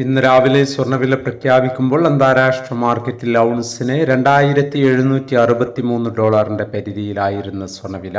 ഇന്ന് രാവിലെ സ്വർണവില പ്രഖ്യാപിക്കുമ്പോൾ അന്താരാഷ്ട്ര മാർക്കറ്റിൽ ഔൺസിന് രണ്ടായിരത്തി എഴുന്നൂറ്റി അറുപത്തി മൂന്ന് ഡോളറിന്റെ പരിധിയിലായിരുന്ന സ്വർണവില.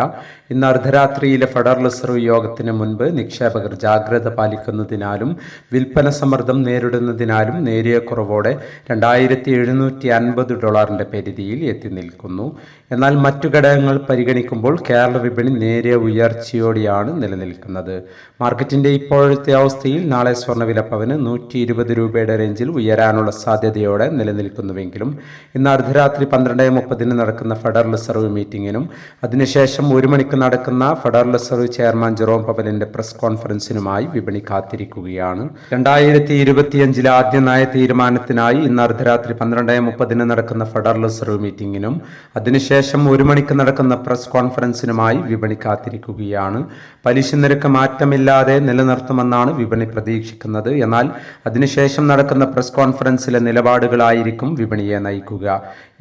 ഇന്ന് അർദ്ധരാത്രിയിലെ ഫെഡറൽ റിസർവ് യോഗത്തിന് മുൻപ് നിക്ഷേപകർ ജാഗ്രത പാലിക്കുന്നതിനാലും വിൽപ്പന സമ്മർദ്ദം നേരിടുന്നതിനാലും നേരിയ കുറവോടെ രണ്ടായിരത്തി എഴുന്നൂറ്റി അൻപത് ഡോളറിന്റെ പരിധിയിൽ എത്തി നിൽക്കുന്നു. എന്നാൽ മറ്റു ഘടകങ്ങൾ പരിഗണിക്കുമ്പോൾ കേരള വിപണി നേരിയ ഉയർച്ചയോടെയാണ് നിലനിൽക്കുന്നത്. മാർക്കറ്റിന്റെ ഇപ്പോഴത്തെ അവസ്ഥയിൽ നാളെ സ്വർണവില പവന് നൂറ്റി ഇരുപത് രൂപയുടെ റേഞ്ചിൽ ഉയരാനുള്ള സാധ്യതയോടെ നിലനിൽക്കുന്നുവെങ്കിലും ഇന്ന് അർദ്ധരാത്രി പന്ത്രണ്ട് മുപ്പതിന് നടക്കുന്ന ഫെഡറൽ റിസർവ് മീറ്റിംഗിനും അതിനുശേഷം ഒരു മണിക്ക് നടക്കുന്ന ഫെഡറൽ റിസർവ് ചെയർമാൻ ജെറോം പവലിന്റെ പ്രസ് കോൺഫറൻസിനുമായി വിപണി കാത്തിരിക്കുകയാണ്. രണ്ടായിരത്തി ഇരുപത്തിയഞ്ചിലെ ആദ്യ നയ തീരുമാനത്തിനായി ഇന്ന് അർദ്ധരാത്രി പന്ത്രണ്ട് മുപ്പതിന് നടക്കുന്ന ഫെഡറൽ റിസർവ് മീറ്റിംഗിനും അതിനുശേഷം ഒരു മണിക്ക് നടക്കുന്ന പ്രസ് കോൺഫറൻസിനുമായി വിപണി കാത്തിരിക്കുകയാണ്. പലിശ നിരക്ക് മാറ്റമില്ലാതെ നിലനിർത്തുമെന്നാണ് വിപണി പ്രതീക്ഷിക്കുന്നത്. എന്നാൽ അതിനുശേഷം നടക്കുന്ന പ്രസ് കോൺഫറൻസിലെ നിലപാടുകളായിരിക്കും വിപണിയെ നയിക്കുക.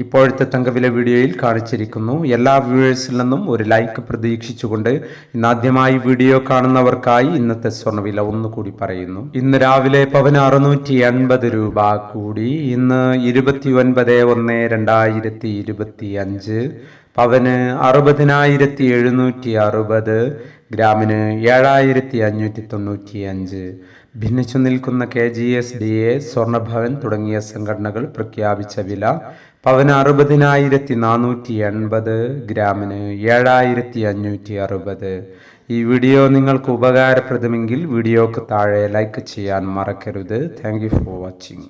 ഇപ്പോഴത്തെ തങ്കവില വീഡിയോയിൽ കാണിച്ചിരിക്കുന്നു. എല്ലാ വ്യൂവേഴ്സിൽ നിന്നും ഒരു ലൈക്ക് പ്രതീക്ഷിച്ചുകൊണ്ട് ഇന്നാദ്യമായി വീഡിയോ കാണുന്നവർക്കായി ഇന്നത്തെ സ്വർണവില ഒന്നുകൂടി പറയുന്നു. ഇന്ന് രാവിലെ പവന് അറുന്നൂറ്റി എൺപത് രൂപ കൂടി. ഇന്ന് ഇരുപത്തി ഒൻപത് ഒന്ന് രണ്ടായിരത്തി ഇരുപത്തി അഞ്ച് പവന് അറുപതിനായിരത്തി എഴുന്നൂറ്റി അറുപത് ഗ്രാമിന് ഏഴായിരത്തി അഞ്ഞൂറ്റി തൊണ്ണൂറ്റി അഞ്ച് ഭിന്നിച്ചു നിൽക്കുന്ന K G S D A Swarnabhavan തുടങ്ങിയ സംഘടനകൾ പ്രഖ്യാപിച്ച വില പവന് അറുപതിനായിരത്തി നാനൂറ്റി എൺപത് ഗ്രാമിന് ഏഴായിരത്തി അഞ്ഞൂറ്റി അറുപത് ഈ വീഡിയോ നിങ്ങൾക്ക് ഉപകാരപ്രദമെങ്കിൽ വീഡിയോക്ക് താഴെ ലൈക്ക് ചെയ്യാൻ മറക്കരുത്. Thank for watching.